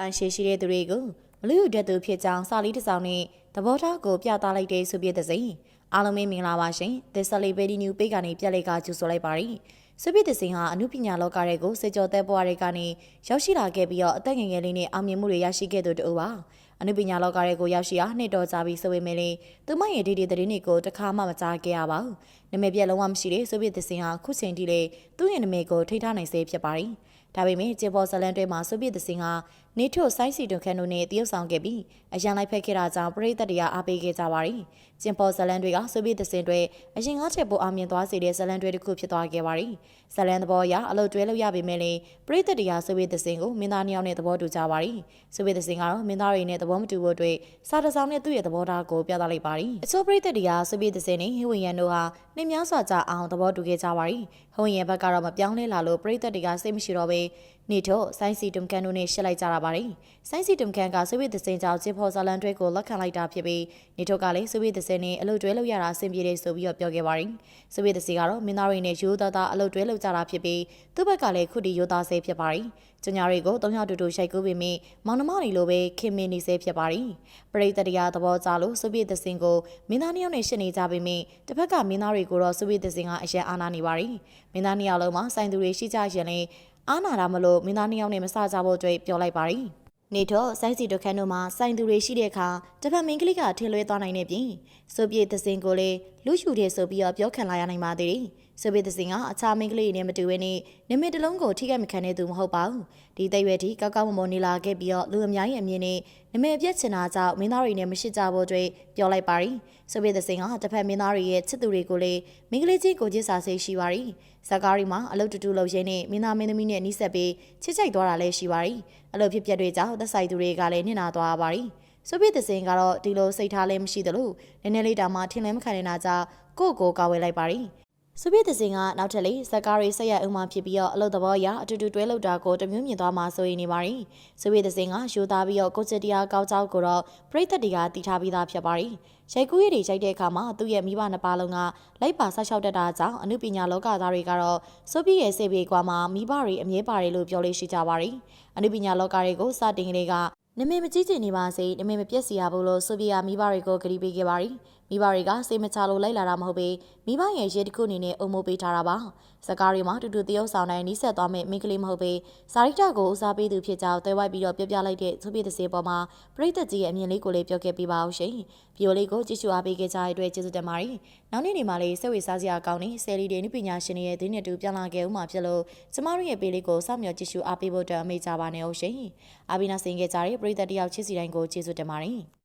ပန်ရှိရှိတဲ့သူတွေကိုမလူတက်သူဖြစ်ကြောင်းစာလီတစ်စောင်နဲ့သဘောထားကိုပြသလိုက်တဲ့ဆိုပြတဲ့စိန်အားလုံးပဲမင်္ဂလာပါရှင် The Celebrity New Page ကနေပြက်လိုက်ကကြိုဆိုလိုက်ပါရစေဆိုပြတဲ့စိန်ဟာအမှုပညာလောကတွေကိုစေကျော်သက်ပွားတွေကနေရောက်ရှိလာခဲ့ပြီးတော့အသက်ငယ်ငယ်လေးနဲ့အောင်မြင်မှုတွေရရှိခဲ့သူတူပါအနုပညာလောကတွေကိုရောက်ရှိအားနှစ်တော်ကြာပြီးဆိုပေမဲ့လေသူမရဲ့ဒီဒီသတင်းတွေကိုတစ်ခါမှမကြားခဲ့ရပါဘူး။နာမည်ပြက်လုံးဝမရှိတဲ့ဆိုဗီယက်သင်ဟာခုချိန်ထိလေသူ့ရဲ့နာမည်ကိုထိထားနိုင်စေဖြစ်ပါတယ်။ဒါပေမဲ့ဂျေဘော်ဇလန်တွဲမှာဆိုဗီယက်သင်က နေထိုဆိုင်းစီတွန်ခန်တို့နဲ့တရုတ်ဆောင်ခဲ့ပြီးအရန်လိုက်ဖက်ခဲ့တာကြောင့်ပရိသတ်တွေကအားပေးခဲ့ကြပါတယ်။ဂျင်ပေါ်ဇလန်တွေကဆိုဗီယက်သင်တွေအရင်ကချက်ပိုအောင်မြင်သွားစေတဲ့ဇလန်တွေတစ်ခုဖြစ်သွားခဲ့ပါတယ်။ဇလန်သဘောအရအလုပ်တွဲလို့ရပေမဲ့လေပရိသတ်တွေကဆိုဗီယက်သင်ကိုမင်းသားနှစ်ယောက်နဲ့သဘောတူကြပါတယ်။ဆိုဗီယက်သင်ကတော့မင်းသားတွေနဲ့သဘောမတူဖို့အတွက်စာတစောင်းနဲ့သူ့ရဲ့သဘောထားကိုပြသလိုက်ပါတယ်။အချို့ပရိသတ်တွေကဆိုဗီယက်သင်နဲ့ဟီဝင်ယန်တို့ဟာနှင်းများစွာကြအောင်သဘောတူခဲ့ကြပါတယ်။ဟိုဝင်ယန်ဘက်ကတော့မပြောင်းလဲလာလို့ပရိသတ်တွေကစိတ်မရှိတော့ဘဲနေတော့ဆိုင်းစီတွမ်ကန်တို့နဲ့ရှစ်လိုက်ကြတာပါတယ်။ဆိုင်းစီတွမ်ကန်ကဆိုဗီယက်သင်ကြောင့်ဂျင်ဖော်ဇာလန်တွဲကိုလက်ခံလိုက်တာဖြစ်ပြီးနေတော့ကလည်းဆိုဗီယက်သင်နဲ့အလုပ်တွဲလုပ်ရတာအဆင်ပြေတယ်ဆိုပြီးတော့ပြောခဲ့ပါတယ်။ဆိုဗီယက်သင်ကတော့မင်းသားတွေနဲ့ရိုးသားသားအလုပ်တွဲလုပ်ကြတာဖြစ်ပြီးသူ့ဘက်ကလည်းခုတီရိုးသားစေဖြစ်ပါတယ်။ကျညာတွေကိုတုံးယောက်တူတူရှိုက်ကူးပေမဲ့မောင်နှမတွေလိုပဲခင်မင်းနေစေဖြစ်ပါတယ်။ပရိသတ်တရားသဘောကျလို့ဆိုဗီယက်သင်ကိုမင်းသားနှစ်ယောက်နဲ့ရှင်းနေကြပေမဲ့တစ်ဖက်ကမင်းသားတွေကိုတော့ဆိုဗီယက်သင်ကအရန်အာနာနေပါတယ်။မင်းသားနှစ်ယောက်လုံးမှာစိုင်သူတွေရှိကြရင်လည်း အားနာတာမလို့မင်းသားနှစ်ယောက်နဲ့မစကြဖို့အတွက်ပြောလိုက်ပါတယ်။နေတော့စိုင်းစီတို့ခန်းတို့မှာစိုင်သူတွေရှိတဲ့အခါတစ်ဖက်မင်းကလေးကထင်လွဲသွားနိုင်နေပြင်ဆိုပြေသစင်ကိုလေလူရှူတယ်ဆိုပြီးတော့ပြောခံလာရနိုင်ပါသေးတယ်။ဆိုပြေသစင်ကအခြားမင်းကလေးနဲ့မတူဘဲနဲ့နမစ်တလုံးကိုထိခိုက်မခံတဲ့သူမဟုတ်ပါဘူး။ဒီတိတ်ရွယ်ထိကောက်ကောက်မမောနေလာခဲ့ပြီးတော့လူအများကြီးအမြင်နဲ့နမစ်ပြက်ချင်တာကြောင့်မင်းသားတွေနဲ့မရှိကြဖို့အတွက်ပြောလိုက်ပါရီ။ဆိုပြေသစင်ကတစ်ဖက်မင်းသားတွေရဲ့ချစ်သူတွေကိုလေမင်းကလေးချင်းကိုချစ်စာစိတ်ရှိပါရီ။ဇကားရီမှာအလုတ်တူတူလုပ်ရင်းနဲ့မင်းသားမင်းသမီးနဲ့နှိစက်ပြီးချစ်ချိုက်သွားတာလည်းရှိပါရီ။အလုတ်ဖြစ်ပျက်တွေကြောင့်သက်ဆိုင်သူတွေကလည်းနှင်နာသွားပါရီ။ဆိုဗီယက်သင်ကတော့ဒီလိုစိတ်ထားလည်းမရှိသလိုနည်းနည်းလေးတောင်မှထင်လည်းမခံနေတာကြောင့်ကိုယ့်ကိုယ်ကာဝယ်လိုက်ပါရီ ဆိုဗီယက်သင်ကနောက်ထပ်လေးဇက်ကားရီဆက်ရအုံမှဖြစ်ပြီးတော့အလုပ်သဘောအရအတူတူတွဲလောက်တာကိုတမျိုးမြင်သွားမှဆိုရင်နေပါရီဆိုဗီယက်သင်ကယူသားပြီးတော့ကိုချစ်တရားကောက်ကြောက်ကိုတော့ပရိသတ်တွေကတီထားပြီးသားဖြစ်ပါရီရိုက်ကူးရည်တွေရိုက်တဲ့အခါမှာသူ့ရဲ့မိဘနှစ်ပါးလုံးကလိုက်ပါဆောက်ရှောက်တတ်တာကြောင့်အမှုပညာလောကသားတွေကတော့ဆိုဗီယက်စေဘေကွာမှာမိဘတွေအမြဲပါတယ်လို့ပြောလို့ရှိကြပါရီအမှုပညာလောကတွေကိုစတင်ကလေးက နမေမကြီးကျင်နေပါစေနမေမပြက်စီရဘူးလို့ဆိုဗီယာမိဘတွေကိုကြိပေးခဲ့ပါရီမိဘတွေကစိတ်မချလို့လိုက်လာတာမဟုတ်ပေမိဘရဲ့ရဲတစ်ခုအနေနဲ့အုံမိုးပေးထားတာပါစကားတွေမှာတူတူတရုပ်ဆောင်တိုင်းနီးဆက်သွားမဲ့မိန်းကလေးမဟုတ်ပေစာရိတကိုဦးစားပေးသူဖြစ်ကြောင်းတဲဝိုက်ပြီးတော့ပြပြလိုက်တဲ့သူပြတဲ့စေပေါ်မှာပရိသတ်ကြီးရဲ့အမြင်လေးကိုလည်းပြောခဲ့ပေးပါအောင်ရှင်ဗီဒီယိုလေးကိုကြည့်ရှုအားပေးခဲ့ကြတဲ့အတွက်ကျေးဇူးတင်ပါတယ်နောက်နေ့ဒီမှာလေးစိတ်ဝင်စားစရာကောင်းတဲ့ဆယ်လီတွေနည်းပညာရှင်တွေရဲ့သတင်းတွေတူပြန်လာခဲ့ဦးမှာဖြစ်လို့ကျမတို့ရဲ့ပေးလေးကိုစောင့်မျှော်ကြည့်ရှုအားပေးဖို့အတွက်အမေးကြပါနေအောင်ရှင်အာဘီနာစင်ခဲ့ကြတဲ့ပရိသတ်တယောက်ချစ်စီတိုင်းကိုကျေးဇူးတင်ပါတယ်